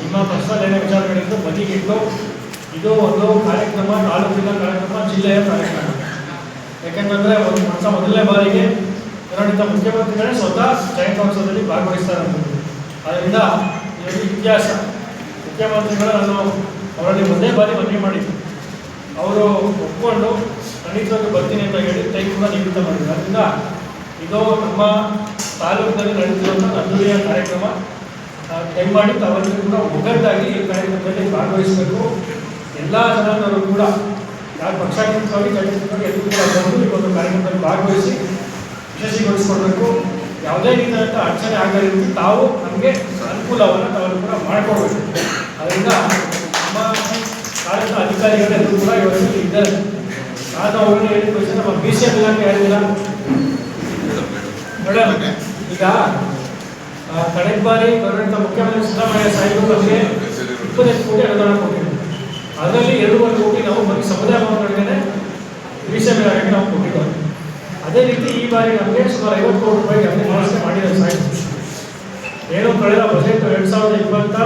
ನಿಮ್ಮ ಪರ್ಸನಲ್ ಏನೇ ವಿಚಾರಗಳಿದ್ದು ಬದಿಗಿಟ್ಟು ಇದು ಒಂದು ಕಾರ್ಯಕ್ರಮ, ತಾಲೂಕಿನ ಕಾರ್ಯಕ್ರಮ, ಜಿಲ್ಲೆಯ ಕಾರ್ಯಕ್ರಮ. ಯಾಕೆಂದ್ರೆ ಒಂದು ವರ್ಷ ಮೊದಲನೇ ಬಾರಿಗೆ ಕರ್ನಾಟಕದ ಮುಖ್ಯಮಂತ್ರಿಗಳೇ ಸ್ವತಃ ಜಯಂತ್ಯೋತ್ಸವದಲ್ಲಿ ಭಾಗವಹಿಸ್ತಾರೆ ಅದರಿಂದ ಇದೊಂದು ಇತಿಹಾಸ, ಮುಖ್ಯಮಂತ್ರಿಗಳು ನಾನು ಅವರಲ್ಲಿ ಒಂದೇ ಬಾರಿ ಮನವಿ ಮಾಡಿದ್ದೆ. ಅವರು ಒಪ್ಕೊಂಡು ಖಂಡಿತವಾಗಿ ಬರ್ತೀನಿ ಅಂತ ಹೇಳಿ ಕೈ ಕೂಡ ನಿಮಿತ್ತ ಮಾಡಿದ್ರು. ಅದರಿಂದ ಇದು ನಮ್ಮ ತಾಲೂಕಿನಲ್ಲಿ ನಡೆದಿರುವಂಥ ಅದ್ದೂರಿಯ ಕಾರ್ಯಕ್ರಮ. ದಯಮಾಡಿ ತಾವೆಲ್ಲರೂ ಕೂಡ ಒಗ್ಗಟ್ಟಾಗಿ ಈ ಕಾರ್ಯಕ್ರಮದಲ್ಲಿ ಭಾಗವಹಿಸಬೇಕು. ಎಲ್ಲ ಜನರನ್ನು ಕೂಡ, ಯಾರು ಪಕ್ಷಾತೀತವಾಗಿ ಜಾತ್ಯತೀತವಾಗಿ ಎಲ್ಲರೂ ಕೂಡ ಈ ಒಂದು ಕಾರ್ಯಕ್ರಮದಲ್ಲಿ ಭಾಗವಹಿಸಿ ಯಶಸ್ವಿಗೊಳಿಸ್ಕೊಳ್ಬೇಕು. ಯಾವುದೇ ರೀತಿಯಾದಂಥ ಅಡಚಣೆ ಆಗಲಿ ತಾವು ನಮಗೆ ಅನುಕೂಲವನ್ನು ತಾವು ಕೂಡ ಮಾಡಿಕೊಡ್ಬೇಕು ಅದರಿಂದ ನಮ್ಮ ತಾಲೂಕಿನ ಅಧಿಕಾರಿಗಳೆಲ್ಲರೂ ಕೂಡ ಇವತ್ತು ಇದ್ದಾರೆ. ನಾನು ಅವರನ್ನು ಹೇಳಿದ ನಮ್ಮ ಬಿ ಸಿ ಎಲ್ ಇಲಾಖೆ ಹೇಳಿಲ್ಲ ಈಗ ಕಳೆದ ಬಾರಿ ಕರ್ನಾಟಕ ಮುಖ್ಯಮಂತ್ರಿ ಸಿದ್ದರಾಮಯ್ಯ ಸಾಹೇಬರು ನಮಗೆ ಇಪ್ಪತ್ತೈದು ಕೋಟಿ ಅನುದಾನ ಕೊಟ್ಟಿದ್ರು. ಅದರಲ್ಲಿ ಎರಡೂವರೆ ಕೋಟಿ ನಾವು ಬರೀ ಸಮುದಾಯ ಭವನಗಳಿಗೆ ಎಂ ನಾವು ಕೊಟ್ಟಿದ್ದೇವೆ ಅದೇ ರೀತಿ ಈ ಬಾರಿ ನಮಗೆ ಸುಮಾರು ಐವತ್ತು ಕೋಟಿ ರೂಪಾಯಿಗೆ ಅದೇ ವ್ಯವಸ್ಥೆ ಮಾಡಿದ್ದಾರೆ ಸಾಹೇಬ್. ಏನು ಕಳೆದ ಬಜೆಟ್ ಎರಡು ಸಾವಿರದ ಇಪ್ಪತ್ತ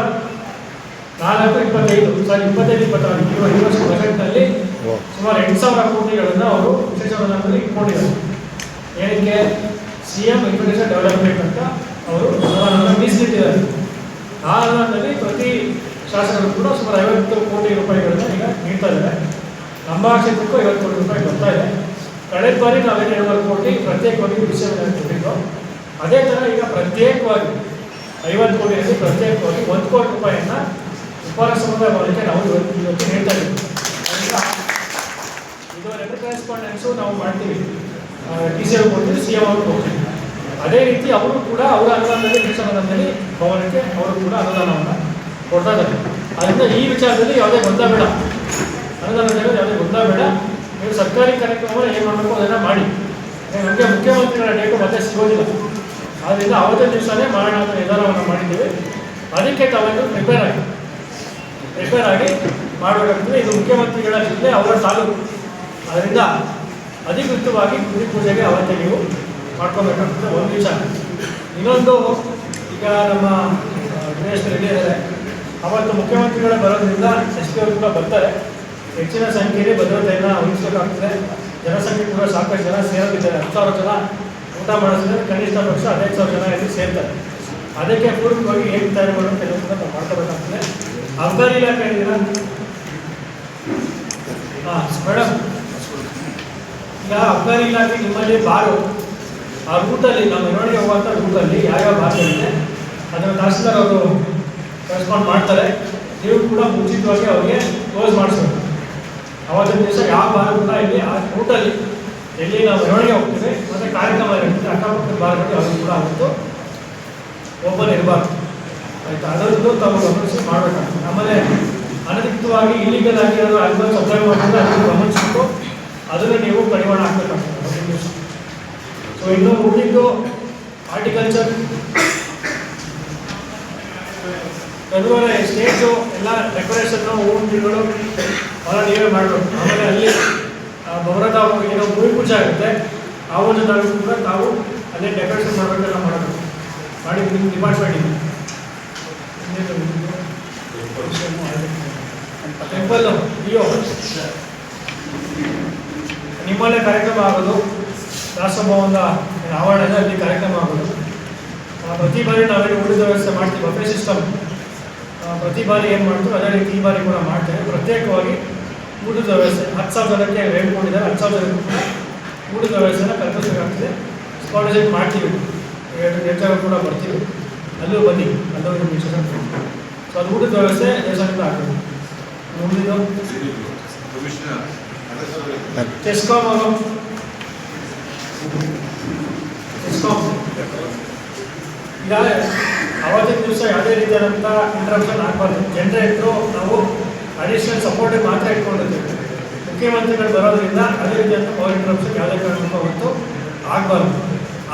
ನಾಲ್ಕು, ಇಪ್ಪತ್ತೈದು, ಸಾರಿ ಇಪ್ಪತ್ತೈದು, ಇಪ್ಪತ್ತಾರು ಈ ವರ್ಷ ಬಜೆಟ್ನಲ್ಲಿ ಸುಮಾರು ಎಂಟು ಸಾವಿರ ಕೋಟಿಗಳನ್ನು ಅವರು ವಿಶೇಷ ಅನುದಾನದಲ್ಲಿ ಇಟ್ಕೊಂಡಿದ್ದಾರೆ. ಏನಕ್ಕೆ? ಸಿ ಎಂ ಇನ್ಫ್ರಾಸ್ಟ್ರಕ್ಚರ್ ಡೆವಲಪ್ಮೆಂಟ್ ಅಂತ ಅವರು ಅನುದಾನವನ್ನು ಮೀಸಲಿಟ್ಟಿದ್ದಾರೆ. ಆ ಹಣದಲ್ಲಿ ಪ್ರತಿ ಶಾಸಕರು ಕೂಡ ಸುಮಾರು ಐವತ್ತು ಕೋಟಿ ರೂಪಾಯಿಗಳನ್ನು ಈಗ ನೀಡ್ತಾ ಇದ್ದಾರೆ. ನಮ್ಮ ಕ್ಷೇತ್ರಕ್ಕೂ ಐವತ್ತು ಕೋಟಿ ರೂಪಾಯಿ ಬರ್ತಾ ಇದೆ. ಕಳೆದ ಬಾರಿ ನಾವೇನು ಐವತ್ತು ಕೋಟಿ ಪ್ರತ್ಯೇಕವಾಗಿ ವಿಷಯಗಳನ್ನು ಕೊಟ್ಟಿದ್ದು, ಅದೇ ಥರ ಈಗ ಪ್ರತ್ಯೇಕವಾಗಿ ಐವತ್ತು ಕೋಟಿಯಲ್ಲಿ ಪ್ರತ್ಯೇಕವಾಗಿ ಒಂದು ಕೋಟಿ ರೂಪಾಯಿಯನ್ನು ಉಪಾರ ಸಮುದಾಯ ಮಾಡಲಿಕ್ಕೆ ನಾವು ಇವತ್ತು ಇವತ್ತು ನೀಡ್ತಾ ಇದ್ದೀವಿ. ಇದು ಕರೆಸ್ಪಾಂಡೆನ್ಸು ನಾವು ಮಾಡ್ತೀವಿ. ಡಿ ಸಿ ಅವ್ರು ಕೊಡ್ತೀವಿ ಸಿ ಎಂ ಅವ್ರಿಗೆ ಕೊಡ್ತೀವಿ. ಅದೇ ರೀತಿ ಅವರು ಕೂಡ ಅವರ ಅನುದಾನದಲ್ಲಿ ಮೀಸಲಾದಲ್ಲಿ ಭವನಕ್ಕೆ ಅವರು ಕೂಡ ಅನುದಾನವನ್ನು ಕೊಡ್ತಾ ಇದ್ದಾರೆ. ಅದರಿಂದ ಈ ವಿಚಾರದಲ್ಲಿ ಯಾವುದೇ ಗೊಂದಲ ಬೇಡ. ಅನುದಾನದಲ್ಲಿ ಯಾವುದೇ ಗೊಂದಲ ಬೇಡ. ನೀವು ಸರ್ಕಾರಿ ಕಾರ್ಯಕ್ರಮವನ್ನು ಏನು ಮಾಡಬೇಕು ಅದನ್ನು ಮಾಡಿ. ನಮಗೆ ಮುಖ್ಯಮಂತ್ರಿಗಳ ಡೇಟು ಮತ್ತೆ ಸಿಗೋದಿಲ್ಲ. ಆದ್ದರಿಂದ ಅವತ್ತೇ ದಿವಸನೇ ಮಾಡೋಣ ಅಂತ ನಿರ್ಧಾರವನ್ನು ಮಾಡಿದ್ದೀವಿ. ಅದಕ್ಕೆ ತಾವೆಲ್ಲರೂ ಪ್ರಿಪೇರ್ ಆಗಿ. ಪ್ರಿಪೇರ್ ಆಗಿ ಮಾಡಬೇಕಾಗ್ತದೆ. ಇದು ಮುಖ್ಯಮಂತ್ರಿಗಳ ಜಿಲ್ಲೆ ಅವರ ತಾಲೂಕು. ಅದರಿಂದ ಅಧಿಕೃತವಾಗಿ ಗುಡಿ ಪೂಜೆಗೆ ಅವತ್ತೇ ನೀವು ಮಾಡ್ಕೋಬೇಕಾಗ್ತದೆ ಒಂದು ವಿಚಾರ. ಇನ್ನೊಂದು, ಈಗ ನಮ್ಮ ದಿನೇಶ್ ರೆಡ್ಡಿ ಇದ್ದಾರೆ. ಅವತ್ತು ಮುಖ್ಯಮಂತ್ರಿಗಳು ಬರೋದ್ರಿಂದ ಎಸ್ ಪಿ ಅವರು ಕೂಡ ಬರ್ತಾರೆ. ಹೆಚ್ಚಿನ ಸಂಖ್ಯೆಯಲ್ಲಿ ಭದ್ರತೆಯನ್ನು ವಹಿಸಬೇಕಾಗ್ತದೆ. ಜನಸಂಖ್ಯೆ ಕೂಡ ಸಾಕಷ್ಟು ಜನ ಸೇರೋದಿದ್ದಾರೆ. ಹತ್ತು ಸಾವಿರ ಜನ ಊಟ ಮಾಡಿಸಿದ್ರೆ ಕನಿಷ್ಠ ಪಕ್ಷ ಹದಿನೈದು ಸಾವಿರ ಜನ ಇಲ್ಲಿ ಸೇರ್ತಾರೆ. ಅದಕ್ಕೆ ಪೂರ್ವಕವಾಗಿ ಏನು ತಯಾರಿ ಮಾಡೋದು ಕೆಲಸವನ್ನು ನಾವು ಮಾಡ್ಕೋಬೇಕಾಗ್ತದೆ. ಅಬ್ದಾರಿ ಇಲಾಖೆ ಹಾಂ ಮೇಡಮ್ ಈಗ ಅಬ್ದಾರಿ ಇಲಾಖೆ ನಿಮ್ಮಲ್ಲಿ ಬಾರು. ಆ ರೂಟಲ್ಲಿ ನಮ್ಮ ಮೆರವಣಿಗೆ ಹೋಗುವಂಥ ರೂಟಲ್ಲಿ ಯಾವ್ಯಾವ ಇದೆ ಅದನ್ನು ತಹಸೀಲ್ದಾರ್ ಅವರು ರೆಸ್ಪಾಂಡ್ ಮಾಡ್ತಾರೆ. ನೀವು ಕೂಡ ಮುಂಚಿತವಾಗಿ ಅವರಿಗೆ ಕ್ಲೋಸ್ ಮಾಡಿಸ್ಬೇಕು. ಅವತ್ತಿನ ದಿವಸ ಯಾವ ಭಾಗ ಕೂಡ ಇಲ್ಲಿ ಆ ರೂಟಲ್ಲಿ ಎಲ್ಲಿ ನಾವು ಮೆರವಣಿಗೆ ಹೋಗ್ತೀವಿ, ಮತ್ತು ಕಾರ್ಯಕ್ರಮ ಇರುತ್ತೆ ಅಕ್ಕಪಕ್ಕದ ಭಾಗದಲ್ಲಿ ಅವರು ಕೂಡ ಅವತ್ತು ಓಪನ್ ಇರಬಾರ್ದು. ಆಯ್ತಾ? ಅದರದ್ದು ತಮ್ಮ ಗಮನಿಸಿ ಮಾಡಬೇಕಾಗ್ತದೆ ಆಮೇಲೆ ಅನಧಿಕೃತವಾಗಿ ಇಲ್ಲಿಗಲ್ ಆಗಿ ಅದನ್ನು ಸಪ್ಲೈ ಮಾಡಿದ್ರೆ ಅದನ್ನು ಗಮನಿಸ್ಬಿಟ್ಟು ಅದನ್ನು ನೀವು ಪರಿಮಾಣ ಹಾಕಬೇಕಾಗ್ತದೆ ಸೊ ಇನ್ನು ಉಳಿದಿದ್ದು ಹಾರ್ಟಿಕಲ್ಚರ್ ತದುವರೆ ಸ್ಟೇಜು ಎಲ್ಲ ಡೆಕೋರೇಷನ್ನು ಹೂವಿನ ಗಿಡಗಳು ಎಲ್ಲ ನೀವೇ ಮಾಡಬೇಕು ಆಮೇಲೆ ಅಲ್ಲಿ ಆ, ಭವನದ ಏನೋ ಭೂಮಿ ಪೂಜೆ ಆಗುತ್ತೆ ಆ ಒಂದು ಜಾಗಕ್ಕೂ ಕೂಡ ತಾವು ಅಲ್ಲೇ ಡೆಕೋರೇಷನ್ ಮಾಡಬೇಕೆಲ್ಲ ಮಾಡಬೇಕು ಮಾಡಿ ನಿಮ್ಗೆ ಡಿಪಾರ್ಟ್ಮೆಂಟ್ ಇದೆ ಟೆಂಪಲ್ ಸರ್ ನಿಮ್ಮಲ್ಲೇ ಕಾರ್ಯಕ್ರಮ ಆಗೋದು ರಾಷ್ಟ್ರಭವನದ ಆವರಣ ಇದೆ ಅಲ್ಲಿ ಕಾರ್ಯಕ್ರಮ ಆಗೋದು. ಪ್ರತಿ ಬಾರಿ ನಾವೇನು ಉಳಿದ ವ್ಯವಸ್ಥೆ ಮಾಡ್ತೀವಿ ಬಫೆ ಸಿಸ್ಟಮ್. ಪ್ರತಿ ಬಾರಿ ಏನು ಮಾಡ್ತೀವಿ ಅದೇ ರೀತಿ ಈ ಬಾರಿ ಕೂಡ ಮಾಡ್ತೇವೆ. ಪ್ರತ್ಯೇಕವಾಗಿ ಊಟದ ವ್ಯವಸ್ಥೆ ಹತ್ತು ಸಾವಿರ ಜನಕ್ಕೆ ಹೇಳ್ಕೊಂಡಿದ್ದಾರೆ ಹತ್ತು ಸಾವಿರ ಜನಕ್ಕೂ ಕೂಡ ಊಟದ ವ್ಯವಸ್ಥೆನ ಕಲ್ಪಿಸಬೇಕಾಗ್ತದೆ. ಸ್ಕಾಲರ್ಶಿಪ್ ಮಾಡ್ತೀವಿ. ಎರಡು ಕೂಡ ಬರ್ತೀವಿ. ಅಲ್ಲೂ ಬನ್ನಿ ಅಲ್ಲೂ ನಿಮ್ಗೆ ಸೊ ಅದು ಊಟದ ವ್ಯವಸ್ಥೆ ದೇಶದಿಂದ ಆಗ್ತದೆ. ಮುಂದಿನ ಚೆಸ್ಕಾಮ್ ಅವರು ಈಗ ಅವತ್ತಿನ ದಿವಸ ಯಾವುದೇ ರೀತಿಯಾದಂಥ ಇಂಟ್ರಪ್ಷನ್ ಆಗಬಾರ್ದು. ಜನರೇಟ್ರು ನಾವು ಅಡಿಷನಲ್ ಸಪೋರ್ಟಿಗೆ ಮಾತ್ರ ಇಟ್ಕೊಂಡಿರ್ತೀವಿ ಮುಖ್ಯಮಂತ್ರಿಗಳು ಬರೋದ್ರಿಂದ ಅದೇ ರೀತಿಯಾದಂಥ ಪವರ್ ಇಂಟ್ರಪ್ಷನ್ ಯಾವುದೇ ಕಾರಣಕ್ಕೂ ಅವತ್ತು ಆಗಬಾರ್ದು.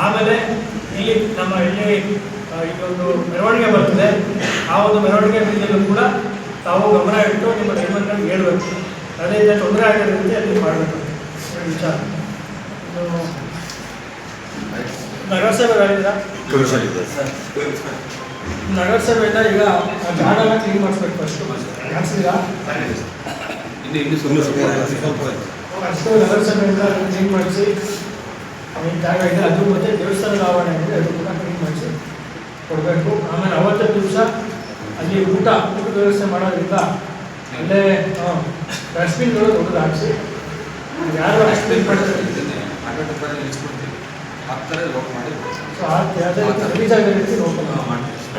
ಆಮೇಲೆ ಇಲ್ಲಿ ನಮ್ಮ ಇಲ್ಲಿ ಇದೊಂದು ಮೆರವಣಿಗೆ ಬರ್ತದೆ. ಆ ಒಂದು ಮೆರವಣಿಗೆ ಬೀದಿಯಲ್ಲೂ ಕೂಡ ತಾವು ಗಮನ ಇಟ್ಟು ನಿಮ್ಮ ಡ್ರೈವರ್ಗಳಿಗೆ ಹೇಳಬೇಕು. ಅದೇ ರೀತಿ ತೊಂದರೆ ಆಗಿರೋದಕ್ಕೆ ಅಲ್ಲಿ ಮಾಡಬೇಕು. ವಿಚಾರ. ನಗರಸಭೆ ಸರ್ ನಗರಸಭೆಯಿಂದ ಈಗ ಆ ಜಾಗ ಎಲ್ಲ ಕ್ಲೀನ್ ಮಾಡಿಸ್ಬೇಕು ಫಸ್ಟ್ ಸ್ವಲ್ಪ ಫಸ್ಟು ನಗರಸಭೆಯಿಂದ ಕ್ಲೀನ್ ಮಾಡಿಸಿ ಏನು ಜಾಗ ಇದೆ ಅದು ಮತ್ತೆ ದೇವಸ್ಥಾನ ಆವರಣ ಇದೆ ಅದು ಕೂಡ ಕ್ಲೀನ್ ಮಾಡಿಸಿ ಕೊಡಬೇಕು. ಆಮೇಲೆ ಅವತ್ತೇ ದಿವಸ ಅಲ್ಲಿ ಊಟ ಊಟದ ವ್ಯವಸ್ಥೆ ಮಾಡೋದ್ರಿಂದ ಅಲ್ಲೇ ಡಸ್ಟ್ಬಿನ್ಗಳು ದೊಡ್ಡದು ಹಾಕಿಸಿ ಯಾರು ಡಸ್ಟ್ಬಿನ್ ಮಾಡ್ತಾರೆ ಮಾಡಿ ಆ ಗಲೀಜಾಗದ ರೀತಿ ನೋಡ್ಕೊಂಡು ಮಾಡ್ತೀವಿ